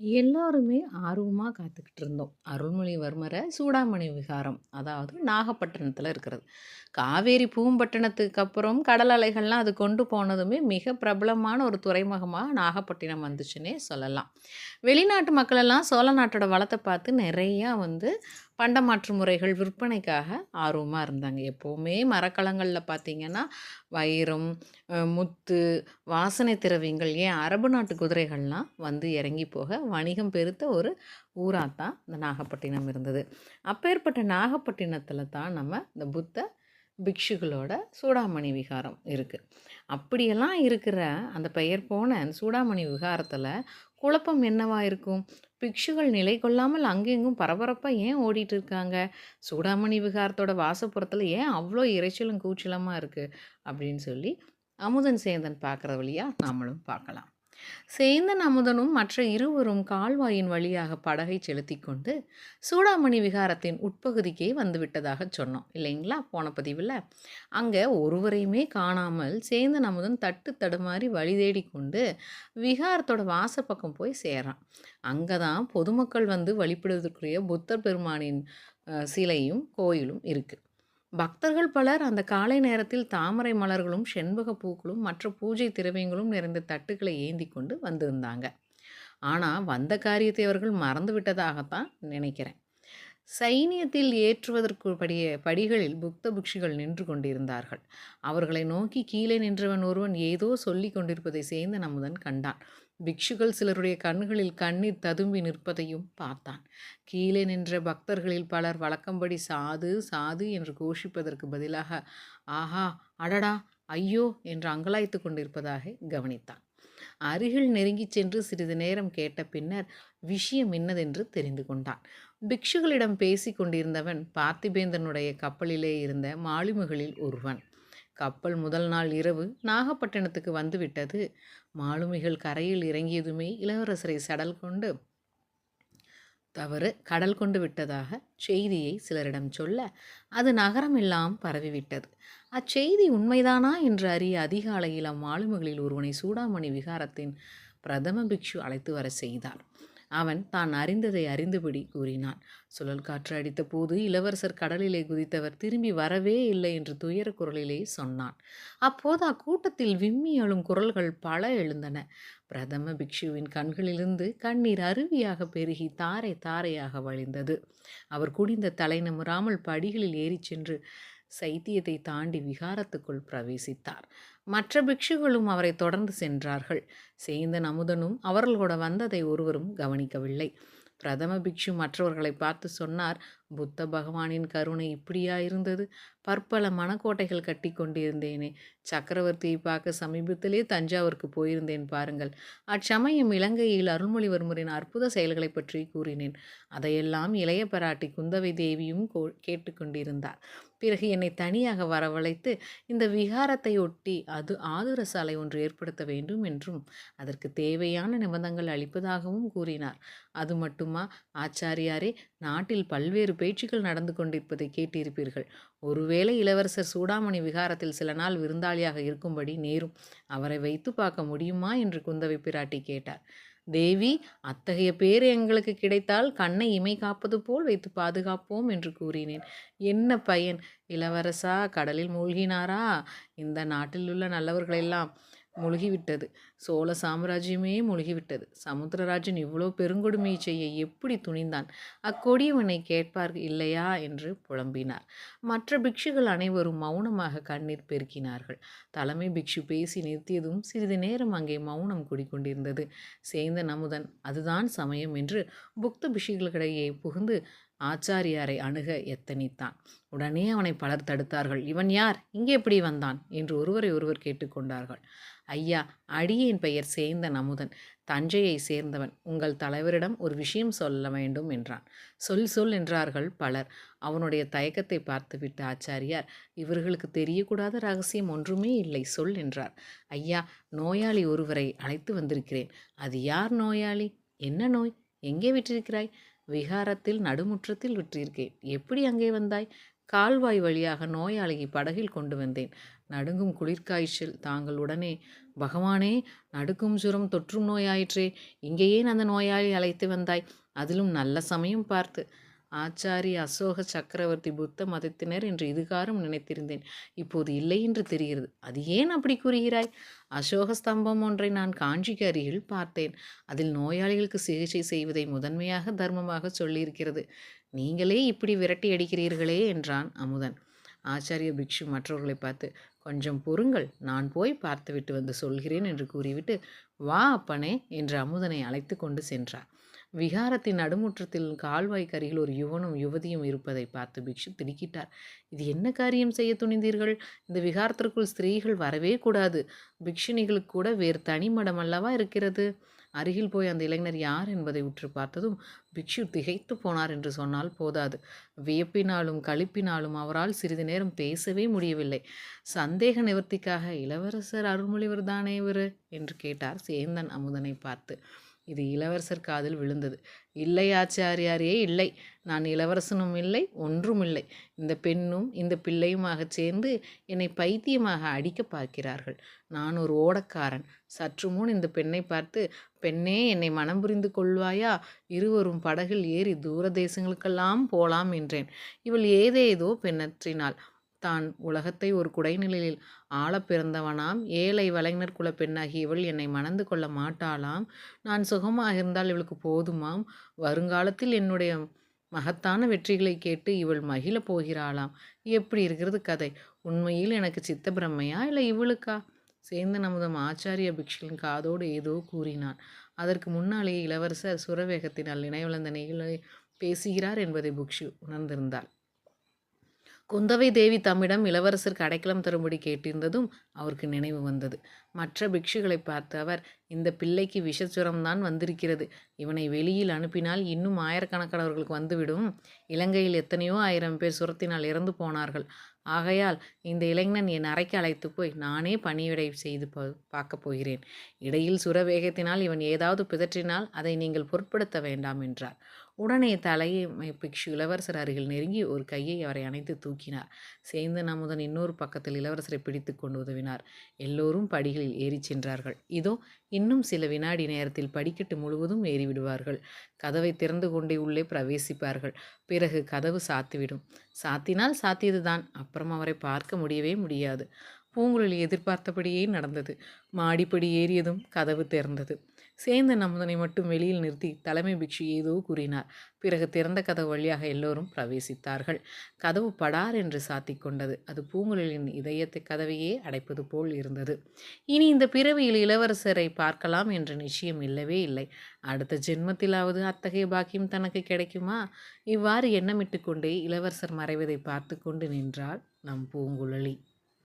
எல்லாருமே ஆர்வமாக காத்துக்கிட்டு இருந்தோம். அருள்மொழிவர்மரை சூடாமணி விகாரம். அதாவது நாகப்பட்டினத்தில் இருக்கிறது. காவேரி பூம்பட்டினத்துக்கு அப்புறம் கடல் அலைகள்லாம் அது கொண்டு போனதுமே மிக பிரபலமான ஒரு துறைமுகமாக நாகப்பட்டினம் வந்துச்சுன்னே சொல்லலாம். வெளிநாட்டு மக்களெல்லாம் சோழ நாட்டோட வளத்தை பார்த்து நிறையா வந்து பண்டமாற்று முறைகள் விற்பனைக்காக ஆர்வமாக இருந்தாங்க. எப்போவுமே மரக்கலங்களில் பார்த்திங்கன்னா வைரம், முத்து, வாசனை திரவியங்கள் ஏன் அரபு நாட்டு குதிரைகள்லாம் வந்து இறங்கி போக வணிகம் பெருத்த ஒரு ஊராக தான் இந்த நாகப்பட்டினம் இருந்தது. அப்பேற்பட்ட நாகப்பட்டினத்தில் தான் நம்ம இந்த புத்த பிக்ஷுகளோட சூடாமணி விகாரம் இருக்குது அப்படியெல்லாம் இருக்கிற அந்த பெயர் போன அந்த சூடாமணி விகாரத்தில் குழப்பம் என்னவா இருக்கும்? பிக்ஷுகள் நிலை கொள்ளாமல் அங்கெங்கும் இங்கும் ஏன் ஓடிட்டு இருக்காங்க? சூடாமணி விகாரத்தோட வாசப்புறத்தில் ஏன் அவ்வளோ இரைச்சலும், கூச்சலமாக இருக்குது அப்படின்னு சொல்லி அமுதன், சேந்தன் பார்க்குற வழியா நாமளும் பார்க்கலாம். சேந்தன் அமுதனும் மற்ற இருவரும் கால்வாயின் வழியாக படகை செலுத்திக் கொண்டு சூடாமணி விகாரத்தின் உட்பகுதிக்கே வந்துவிட்டதாக சொன்னோம். இல்லைங்களா? போன பதிவில் அங்கே ஒருவரையுமே காணாமல் சேந்தன் அமுதன் தட்டு தடுமாறி வழி தேடிக் கொண்டு விகாரத்தோட வாசப்பக்கம் போய் சேரான் அங்கே தான் பொதுமக்கள் வந்து வழிபடுவதற்குரிய புத்தர் பெருமானின் சிலையும், கோயிலும் இருக்குது பக்தர்கள் பலர் அந்த காலை நேரத்தில் தாமரை மலர்களும், செண்பக பூக்களும், மற்ற பூஜை திரவியங்களும் நிறைந்த தட்டுக்களை ஏந்திக் கொண்டு வந்திருந்தாங்க. ஆனால் வந்த காரியத்தை அவர்கள் மறந்து விட்டதாகத்தான் நினைக்கிறேன். சைனியத்தில் ஏற்றுவதற்குரிய படிகளில் புத்த பிக்ஷுகள் நின்று கொண்டிருந்தார்கள். அவர்களை நோக்கி கீழே நின்றவன் ஒருவன் ஏதோ சொல்லிக் கொண்டிருப்பதை சேர்ந்த நமுதன் கண்டான். பிக்ஷுகள் சிலருடைய கண்களில் கண்ணீர் ததும்பி நிற்பதையும் பார்த்தான். கீழே நின்ற பக்தர்களில் பலர் வழக்கம்படி சாது, சாது என்று கோஷிப்பதற்கு பதிலாக ஆஹா! அடடா! ஐயோ! என்று அங்கலாய்த்துக் கொண்டிருப்பதாக கவனித்தான். அருகில் நெருங்கிச் சென்று சிறிது நேரம் கேட்ட பின்னர் விஷயம் என்னதென்று தெரிந்து கொண்டான். பிக்ஷுகளிடம் பேசிக் கொண்டிருந்தவன் பார்த்திபேந்தனுடைய கப்பலிலே இருந்த மாலுமிகளில் ஒருவன். கப்பல் முதல் நாள் இரவு நாகப்பட்டினத்துக்கு வந்துவிட்டது. மாலுமிகள் கரையில் இறங்கியதுமே இளவரசரை சடல் கொண்டு தவறு கடல் கொண்டு விட்டதாக செய்தியை சிலரிடம் சொல்ல, அது நகரமெல்லாம் பரவிவிட்டது. அச்செய்தி உண்மைதானா என்று அறிய அதிகாலையில் அம்மாலுமிகளில் ஒருவனை சூடாமணி விகாரத்தின் பிரதம பிக்ஷு அழைத்து வரச் செய்தார். அவன் தான் அறிந்ததை அறிந்தபடி கூறினான். சுழல் காற்று அடித்த போது இளவரசர் கடலிலே குதித்தவர் திரும்பி வரவே இல்லை என்று துயர குரலிலே சொன்னான். அப்போது அக்கூட்டத்தில் விம்மி அழும் குரல்கள் பல எழுந்தன. பிரதம பிக்ஷுவின் கண்களிலிருந்து கண்ணீர் அருவியாக பெருகி தாரை தாரையாக வழிந்தது. அவர் குனிந்த தலை நமுறாமல் படிகளில் ஏறிச் சென்று சைத்தியத்தை தாண்டி விகாரத்துக்குள் பிரவேசித்தார். மற்ற பிக்ஷுகளும் அவரை தொடர்ந்து சென்றார்கள். சேந்தன் அமுதனும் அவர்களோட வந்ததை ஒருவரும் கவனிக்கவில்லை. பிரதம பிக்ஷு மற்றவர்களை பார்த்து சொன்னார் புத்த பகவானின் கருணை இப்படியா இருந்தது? பற்பல மணக்கோட்டைகள் கட்டி கொண்டிருந்தேனே. சக்கரவர்த்தியை பார்க்க சமீபத்திலே தஞ்சாவூருக்கு போயிருந்தேன் பாருங்கள். அச்சமயம் இலங்கையில் அருள்மொழிவர்மரின் அற்புத செயல்களைப் பற்றி கூறினேன். அதையெல்லாம் இளைய பராட்டி குந்தவை தேவியும் கோ பிறகு என்னை தனியாக வரவழைத்து இந்த விகாரத்தை ஒட்டி அது ஆதுரசாலை ஒன்று ஏற்படுத்த வேண்டும் என்றும் அதற்கு தேவையான நிபந்தங்கள் அளிப்பதாகவும் கூறினார். அது மட்டுமா ஆச்சாரியாரே நாட்டில் பல்வேறு பேச்சுக்கள் நடந்து கொண்டிருப்பதை கேட்டிருப்பீர்கள். ஒருவேளை இளவரசர் சூடாமணி விகாரத்தில் சில நாள் விருந்தாளியாக இருக்கும்படி நேரும். அவரை வைத்துப் பார்க்க முடியுமா? என்று குந்தவை பிராட்டி கேட்டார். தேவி அத்தகைய பேர் எங்களுக்கு கிடைத்தால் கண்ணை இமை காப்பது போல் வைத்து பாதுகாப்போம் என்று கூறினேன். என்ன பயன்? இளவரசா கடலில் மூழ்கினாரா? இந்த நாட்டில் உள்ள நல்லவர்களெல்லாம் முழுகிவிட்டது. சோழ சாம்ராஜ்யமே முழுகிவிட்டது. சமுத்திரராஜன் இவ்வளோ பெருங்கொடுமையைச் செய்ய எப்படி துணிந்தான்? அக்கொடியவனைக் கேட்பார் இல்லையா? என்று புலம்பினார். மற்ற பிக்ஷுகள் அனைவரும் மௌனமாக கண்ணீர் பெருக்கினார்கள். தலைமை பிக்ஷு பேசி நிறுத்தியதும் சிறிது நேரம் அங்கே மௌனம் குடிக்கொண்டிருந்தது சேந்தன் அமுதன் அதுதான் சமயம் என்று புக்த பிக்ஷுகளிடையே புகுந்து ஆச்சாரியாரை அணுக எத்தனித்தான். உடனே அவனை பலர் தடுத்தார்கள். இவன் யார்? இங்கே எப்படி வந்தான்? என்று ஒருவரை ஒருவர் கேட்டுக்கொண்டார்கள் ஐயா! அடியின் பெயர் சேந்தன் அமுதன். தஞ்சையை சேர்ந்தவன். உங்கள் தலைவரிடம் ஒரு விஷயம் சொல்ல வேண்டும் என்றான். சொல் சொல் என்றார்கள் பலர். அவனுடைய தயக்கத்தை பார்த்துவிட்ட ஆச்சாரியார் இவர்களுக்கு தெரியக்கூடாத ரகசியம் ஒன்றுமே இல்லை சொல் என்றார். ஐயா! நோயாளி ஒருவரை அழைத்து வந்திருக்கிறேன். அது யார் நோயாளி? என்ன நோய்? எங்கே விட்டிருக்கிறாய்? விகாரத்தில் நடுமுற்றத்தில் விற்றிருக்கேன். எப்படி அங்கே வந்தாய்? கால்வாய் வழியாக நோயாளியை படகில் கொண்டு வந்தேன். நடுங்கும் குளிர்காய்ச்சல். தாங்கள் உடனே பகவானே நடுக்கும் சுரம் தொற்றும் நோயாயிற்றே. இங்கேயே அந்த நோயாளி அழைத்து வந்தாய். அதிலும் நல்ல சமயம் பார்த்து ஆச்சாரி அசோக சக்கரவர்த்தி புத்த மதத்தினர் என்று இதுகாரும் நினைத்திருந்தேன். இப்போது இல்லை என்று தெரிகிறது. அது ஏன் அப்படி கூறுகிறாய்? அசோக ஸ்தம்பம் ஒன்றை நான் காஞ்சிக்கு அருகில் பார்த்தேன். அதில் நோயாளிகளுக்கு சிகிச்சை செய்வதை முதன்மையாக தர்மமாக சொல்லியிருக்கிறது. நீங்களே இப்படி விரட்டி அடிக்கிறீர்களே என்றான் அமுதன். ஆச்சாரிய பிக்ஷு மற்றவர்களை பார்த்து கொஞ்சம் பொறுங்கள். நான் போய் பார்த்துவிட்டு வந்து சொல்கிறேன் என்று கூறிவிட்டு வா அப்பனே என்று அமுதனை அழைத்து கொண்டு சென்றார். விகாரத்தின் நடுமுற்றத்தில் கால்வாய்க்கு அருகில் ஒரு யுவனும் யுவதியும் இருப்பதை பார்த்து பிக்ஷு திடுக்கிட்டார். இது என்ன காரியம் செய்ய துணிந்தீர்கள்? இந்த விகாரத்திற்குள் ஸ்திரீகள் வரவே கூடாது. பிக்ஷுனிகளுக்கு கூட வேறு தனி மடம் அல்லவா இருக்கிறது? அருகில் போய் அந்த இளைஞர் யார் என்பதை உற்று பார்த்ததும் பிக்ஷு திகைத்து போனார் என்று சொன்னால் போதாது. வியப்பினாலும் கழிப்பினாலும் அவரால் சிறிது நேரம் பேசவே முடியவில்லை. சந்தேக நிவர்த்திக்காக இளவரசர் அருள்மொழிவர் தானே இவர்? என்று கேட்டார் சேந்தன் அமுதனை பார்த்து. இது இளவரசர் காதில் விழுந்தது. இல்லை ஆச்சாரியாரே இல்லை. நான் இளவரசனும் இல்லை ஒன்றும் இல்லை. இந்த பெண்ணும் இந்த பிள்ளையுமாக சேர்ந்து என்னை பைத்தியமாக அடிக்க பார்க்கிறார்கள். நான் ஒரு ஓடக்காரன். சற்று முன் இந்த பெண்ணை பார்த்து பெண்ணே என்னை மனம் புரிந்து கொள்வாயா? இருவரும் படகில் ஏறி தூர தேசங்களுக்கெல்லாம் போலாம் என்றேன். இவள் ஏதேதோ பெண்ணற்றினாள். தான் உலகத்தை ஒரு குடைநிலையில் ஆள பிறந்தவனாம். ஏழை வலைஞர் குல பெண்ணாகி இவள் என்னை மணந்து கொள்ள மாட்டாளாம். நான் சுகமாக இருந்தால் இவளுக்கு போதுமாம். வருங்காலத்தில் என்னுடைய மகத்தான வெற்றிகளை கேட்டு இவள் மகிழ போகிறாளாம். எப்படி இருக்கிறது கதை? உண்மையில் எனக்கு சித்த பிரம்மையா இல்லை இவளுக்கா? சேர்ந்த நமதம் ஆச்சாரிய பிக்ஷின் காதோடு ஏதோ கூறினான். அதற்கு முன்னாலேயே இளவரசர் சுரவேகத்தினால் நினைவிழந்த நிகழ்வை பேசுகிறார் என்பதை புக்ஷு உணர்ந்திருந்தாள். குந்தவை தேவி தம்மிடம் இளவரசருக்கு அடைக்கலம் தரும்படி கேட்டிருந்ததும் அவருக்கு நினைவு வந்தது. மற்ற பிக்ஷுகளை பார்த்த அவர் இந்த பிள்ளைக்கு விஷச்சுரம்தான் வந்திருக்கிறது. இவனை வெளியில் அனுப்பினால் இன்னும் ஆயிரக்கணக்கானவர்களுக்கு வந்துவிடும். இலங்கையில் எத்தனையோ ஆயிரம் பேர் சுரத்தினால் இறந்து போனார்கள். ஆகையால் இந்த இளைஞன் என் அறைக்கு அழைத்து போய் நானே பணிவிடை செய்து பார்க்கப் போகிறேன். இடையில் சுரவேகத்தினால் இவன் ஏதாவது பிதற்றினால் அதை நீங்கள் பொருட்படுத்த வேண்டாம் என்றார். உடனே தலையை பிக்ஷு இளவரசர் அருகில் நெருங்கி ஒரு கையை அவரை அணைத்து தூக்கினார். சேர்ந்து நமுதன் இன்னொரு பக்கத்தில் இளவரசரை பிடித்து கொண்டு உதவினார். எல்லோரும் படிகளில் ஏறிச் சென்றார்கள். இதோ இன்னும் சில வினாடி நேரத்தில் படிக்கட்டு முழுவதும் ஏறிவிடுவார்கள். கதவை திறந்து கொண்டே உள்ளே பிரவேசிப்பார்கள். பிறகு கதவு சாத்திவிடும். சாத்தினால் சாத்தியதுதான். அப்புறம் அவரை பார்க்க முடியவே முடியாது. பூங்குழலி எதிர்பார்த்தபடியே நடந்தது. மாடிப்படி ஏறியதும் கதவு திறந்தது. சேர்ந்த நமுதனை மட்டும் வெளியில் நிறுத்தி தலைமை பிக்ஷு ஏதோ கூறினார். பிறகு திறந்த கதவு வழியாக எல்லோரும் பிரவேசித்தார்கள். கதவு படார் என்று சாத்தி கொண்டது. அது பூங்குழலின் இதயத்தை கதவையே அடைப்பது போல் இருந்தது. இனி இந்த பிறவியில் இளவரசரை பார்க்கலாம் என்ற நிச்சயம் இல்லவே இல்லை. அடுத்த ஜென்மத்திலாவது அத்தகைய பாக்கியம் தனக்கு கிடைக்குமா? இவ்வாறு எண்ணமிட்டு கொண்டே இளவரசர் மறைவதை பார்த்து கொண்டு நின்றாள் நம் பூங்குழலி.